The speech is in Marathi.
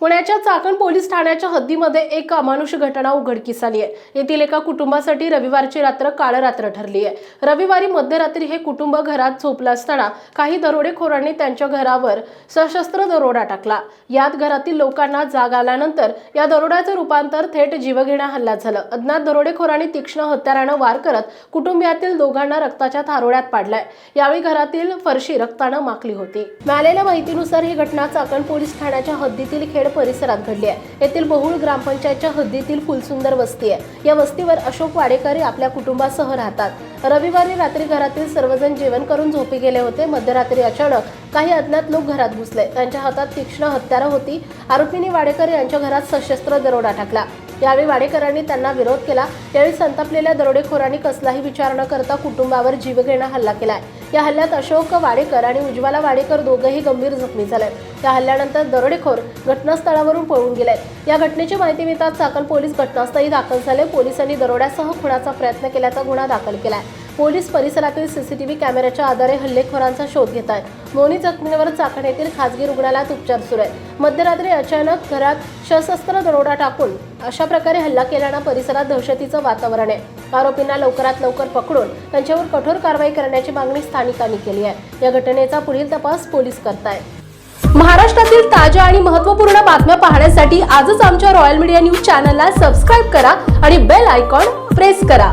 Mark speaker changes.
Speaker 1: पुण्याच्या चाकण पोलीस ठाण्याच्या हद्दीमध्ये एक अमानुष घटना उघडकीस आली आहे. येथील एका कुटुंबासाठी रविवारची रात्र काळ रात्र ठरली आहे. रविवारी मध्यरात्री हे कुटुंब घरात झोपलं असताना काही दरोडेखोरांनी त्यांच्या घरावर सशस्त्र दरोडा टाकला. यात घरातील लोकांना जाग आल्यानंतर या दरोड्याचं रूपांतर थेट जीवघेण्या हल्ल्यात झालं. अज्ञात दरोडेखोरांनी तीक्ष्ण हत्यारानं वार करत कुटुंबियातील दोघांना रक्ताच्या थारोळ्यात पाडलाय. यावेळी घरातील फरशी रक्तानं माखली होती. मिळालेल्या माहितीनुसार ही घटना चाकण पोलीस ठाण्याच्या हद्दीतील खेड परिसरात घडली आहे. येथील बहुळ ग्रामपंचायतच्या हद्दीतील फुलसुंदर वस्ती आहे. या वस्तीवर अशोक वाडेकर आपल्या कुटुंबासह राहतात. रविवारी रात्री घरातील सर्वजण जेवण करून झोपी गेले होते. मध्यरात्री अचानक काही अज्ञात लोक घरात घुसले. त्यांच्या हातात तीक्ष्ण हत्यारं होती. आरोपींनी वाडेकर यांच्या घरात सशस्त्र दरोडा टाकला. यावेळी वाडेकरांनी त्यांना विरोध केला. यावेळी संतापलेल्या दरोडेखोरांनी कसलाही विचार न करता कुटुंबावर जीवघेणा हल्ला केलाय. या हल्ल्यात अशोक वाडेकर आणि उज्ज्वला वाडेकर दोघंही गंभीर जखमी झाले या हल्ल्यानंतर दरोडेखोर घटनास्थळावरून पळून गेले या घटनेची माहिती मिळताच चाकण पोलीस घटनास्थळी दाखल झाले. पोलिसांनी दरोड्यासह खुणाचा प्रयत्न केल्याचा गुन्हा दाखल केला पोलीस परिसरातील सीसीटीव्ही कॅमेऱ्याच्या आधारे हल्लेखोरांचा शोध घेत आहेत दोन्ही जखमींवर चाकण येथील खासगी रुग्णालयात उपचार सुरू आहेत. मध्यरात्री अचानक घरात सशस्त्र दरोडा टाकून अशा प्रकारे हल्ला केल्यानं परिसरात दहशतीचं वातावरण आहे. आरोपींना लवकरात लवकर पकडून त्यांच्यावर कठोर कारवाई करण्याची मागणी स्थानिकांनी केली आहे. या घटनेचा पुढील तपास पोलीस करतायत. महाराष्ट्रातील ताज्या आणि महत्त्वपूर्ण बातम्या पाहण्यासाठी आजच आमच्या रॉयल मीडिया न्यूज चॅनलला सबस्क्राईब करा आणि बेल आयकॉन प्रेस करा.